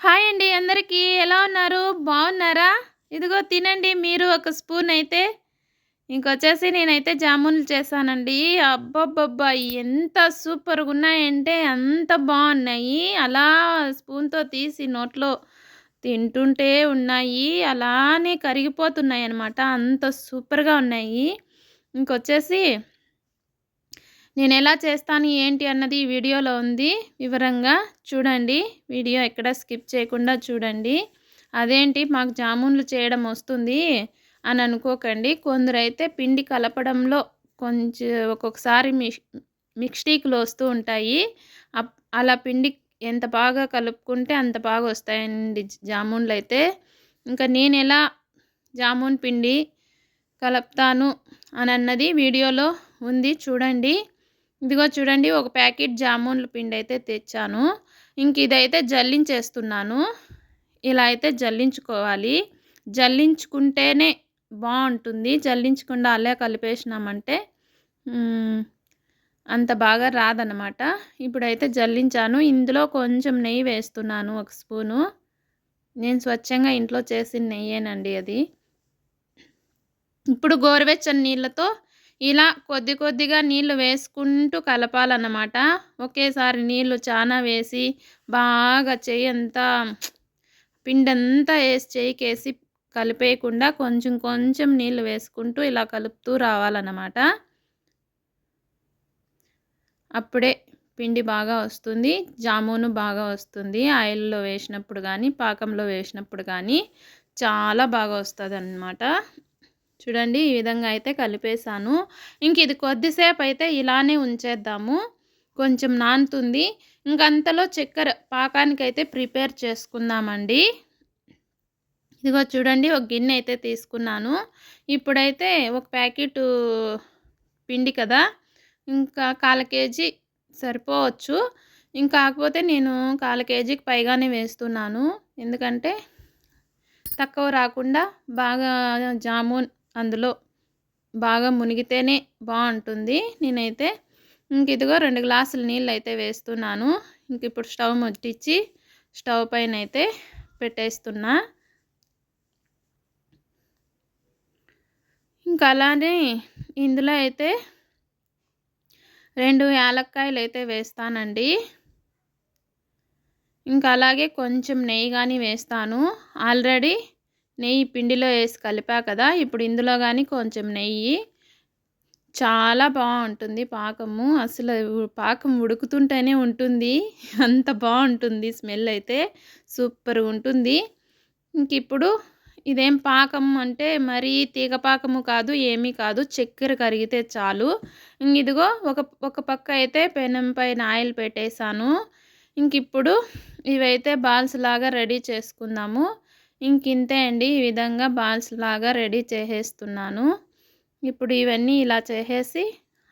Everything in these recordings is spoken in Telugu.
హాయ్ అండి అందరికీ. ఎలా ఉన్నారు? బాగున్నారా? ఇదిగో తినండి మీరు ఒక స్పూన్ అయితే. ఇంకొచ్చేసి నేనైతే జామున్లు చేశానండి. అబ్బబ్బబ్బా ఎంత సూపర్గా ఉన్నాయంటే అంత బాగున్నాయి. అలా స్పూన్తో తీసి నోట్లో తింటుంటే ఉన్నాయి. అలానే కరిగిపోతున్నాయి అన్నమాట అంత సూపర్గా ఉన్నాయి. ఇంకొచ్చేసి నేను ఎలా చేస్తాను ఏంటి అన్నది ఈ వీడియోలో ఉంది. వివరంగా చూడండి. వీడియో ఎక్కడ స్కిప్ చేయకుండా చూడండి. అదేంటి మాకు జామున్లు చేయడం వస్తుంది అని అనుకోకండి. కొందరైతే పిండి కలపడంలో కొంచెం ఒక్కొక్కసారి మిక్ వస్తూ ఉంటాయి. అలా పిండి ఎంత బాగా కలుపుకుంటే అంత బాగా వస్తాయండి జామున్లు అయితే ఇంకా నేను ఎలా జామున్ పిండి కలుపుతాను అని అన్నది వీడియోలో ఉంది. చూడండి. ఇదిగో చూడండి ఒక ప్యాకెట్ జామున్ల పిండి అయితే తెచ్చాను. ఇంక ఇదైతే జల్లించేస్తున్నాను. ఇలా అయితే జల్లించుకోవాలి. జల్లించుకుంటేనే బాగుంటుంది. జల్లించకుండా అల్లే కలిపేసినామంటే అంత బాగా రాదనమాట ఇప్పుడైతే జల్లించాను. ఇందులో కొంచెం నెయ్యి వేస్తున్నాను ఒక స్పూను. నేను స్వచ్ఛంగా ఇంట్లో చేసిన నెయ్యేనండి అది. ఇప్పుడు గోరువెచ్చని నీళ్ళతో ఇలా కొద్ది కొద్దిగా నీళ్ళు వేసుకుంటూ కలపాలన్నమాట. ఒకేసారి నీళ్ళు చాలా వేసి బాగా చెయ్యి అంతా పిండంతా వేసి చేయికేసి కలిపేయకుండా కొంచెం కొంచెం నీళ్ళు వేసుకుంటూ ఇలా కలుపుతూ రావాలన్నమాట. అప్పుడే పిండి బాగా వస్తుంది. జామును బాగా వస్తుంది. ఆయిల్లో వేసినప్పుడు కానీ పాకంలో వేసినప్పుడు కానీ చాలా బాగా వస్తుంది అన్నమాట చూడండి ఈ విధంగా అయితే కలిపేసాను ఇంక ఇది కొద్దిసేపు అయితే ఇలానే ఉంచేద్దాము. కొంచెం నానుతుంది. ఇంకంతలో చక్కెర పాకానికి అయితే ప్రిపేర్ చేసుకుందామండి. ఇదిగో చూడండి ఒక గిన్నె అయితే తీసుకున్నాను. ఇప్పుడైతే ఒక ప్యాకెట్ పిండి కదా. ఇంకా కాల కేజీ సరిపోవచ్చు. ఇంకా కాకపోతే నేను కాల కేజీకి పైగానే వేస్తున్నాను. ఎందుకంటే తక్కువ రాకుండా బాగా జామున్ అందులో బాగా మునిగితేనే బాగుంటుంది. నేనైతే ఇంక ఇదిగో రెండు గ్లాసులు నీళ్ళు అయితే వేస్తున్నాను. ఇంక ఇప్పుడు స్టవ్ ముట్టించి స్టవ్ పైన అయితే పెట్టేస్తున్నా. ఇంకా అలానే ఇందులో అయితే రెండు యాలక్కాయలు అయితే వేస్తానండి. ఇంకా అలాగే కొంచెం నెయ్యి కానీ వేస్తాను. ఆల్రెడీ నెయ్యి పిండిలో వేసి కలిపా కదా ఇప్పుడు ఇందులో కానీ కొంచెం నెయ్యి. చాలా బాగుంటుంది పాకము. అసలు పాకం ఉడుకుతుంటేనే ఉంటుంది. అంత బాగుంటుంది స్మెల్ అయితే. సూపర్గా ఉంటుంది. ఇంక ఇప్పుడు ఇదేం పాకం అంటే మరీ తీగ పాకము కాదు ఏమీ కాదు. చక్కెర కరిగితే చాలు. ఇంక ఇదిగో ఒక ఒక పక్క అయితే పెనం పైన ఆయిల్ పెట్టేశాను. ఇంక ఇప్పుడు ఇవైతే బాల్స్ లాగా రెడీ చేసుకుందాము. ఇంకింతే అండి ఈ విధంగా బాల్స్ లాగా రెడీ చేసేస్తున్నాను. ఇప్పుడు ఇవన్నీ ఇలా చేసేసి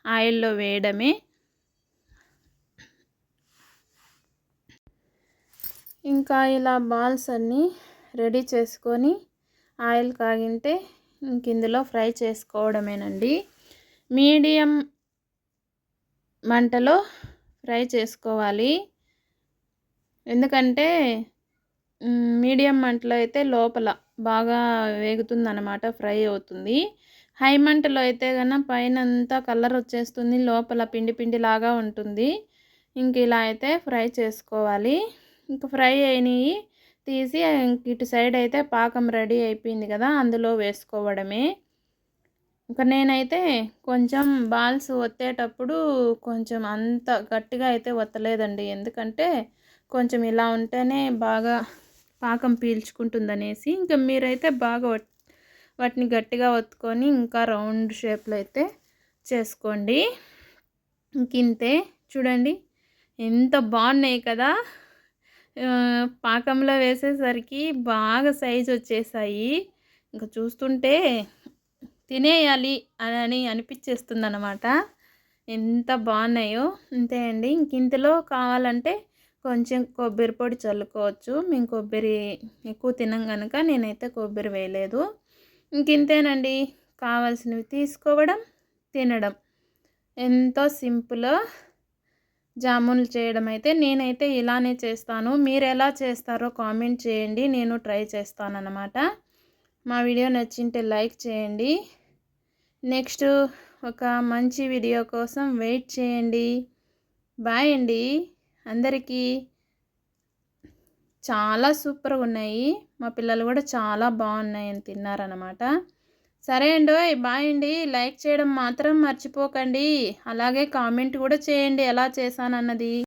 ఆయిల్లో వేయడమే. ఇంకా ఇలా బాల్స్ అన్నీ రెడీ చేసుకొని ఆయిల్ కాగింటే ఇంక ఇందులో ఫ్రై చేసుకోవడమేనండి. మీడియం మంటలో ఫ్రై చేసుకోవాలి. ఎందుకంటే మీడియం మంటలో అయితే లోపల బాగా వేగుతుందన్నమాట ఫ్రై అవుతుంది. హై మంటలో అయితే కన్నా పైన అంతా కలర్ వచ్చేస్తుంది లోపల పిండి పిండి లాగా ఉంటుంది. ఇంక ఇలా అయితే ఫ్రై చేసుకోవాలి. ఇంక ఫ్రై అయినవి తీసి ఇటు సైడ్ అయితే పాకం రెడీ అయిపోయింది కదా అందులో వేసుకోవడమే. ఇంకా నేనైతే కొంచెం బాల్స్ ఒత్తేటప్పుడు కొంచెం అంత గట్టిగా అయితే ఒత్తలేదండి ఎందుకంటే కొంచెం ఇలా ఉంటేనే బాగా పాకం పీల్చుకుంటుందనేసి ఇంకా మీరైతే బాగా వాటిని గట్టిగా ఒత్తుకొని ఇంకా రౌండ్ షేప్లో అయితే చేసుకోండి. ఇంకింతే చూడండి. ఎంత బాగున్నాయి కదా. పాకంలో వేసేసరికి బాగా సైజు వచ్చేసాయి. ఇంకా చూస్తుంటే తినేయాలి అని అనిపించేస్తుంది అనమాట ఎంత బాగున్నాయో. అంతే అండి. ఇంక ఇంతలో కావాలంటే కొంచెం కొబ్బరి పొడి చల్లుకోవచ్చు. మేము కొబ్బరి ఎక్కువ తినం కనుక నేనైతే కొబ్బరి వేయలేదు. ఇంకింతేనండి. కావాల్సినవి తీసుకోవడం తినడం. ఎంతో సింపుల్ జామున్లు చేయడం అయితే నేనైతే ఇలానే చేస్తాను. మీరు ఎలా చేస్తారో కామెంట్ చేయండి. నేను ట్రై చేస్తానన్నమాట. మా వీడియో నచ్చింటే లైక్ చేయండి. నెక్స్ట్ ఒక మంచి వీడియో కోసం వెయిట్ చేయండి. బాయ్ అండి. అందరికీ చాలా సూపర్గా ఉన్నాయి మా పిల్లలు కూడా చాలా బాగున్నాయి అని తిన్నారనమాట సరే అండి బాయ్ అండి. లైక్ చేయడం మాత్రం మర్చిపోకండి. అలాగే కామెంట్ కూడా చేయండి. ఎలా చేశానన్నది.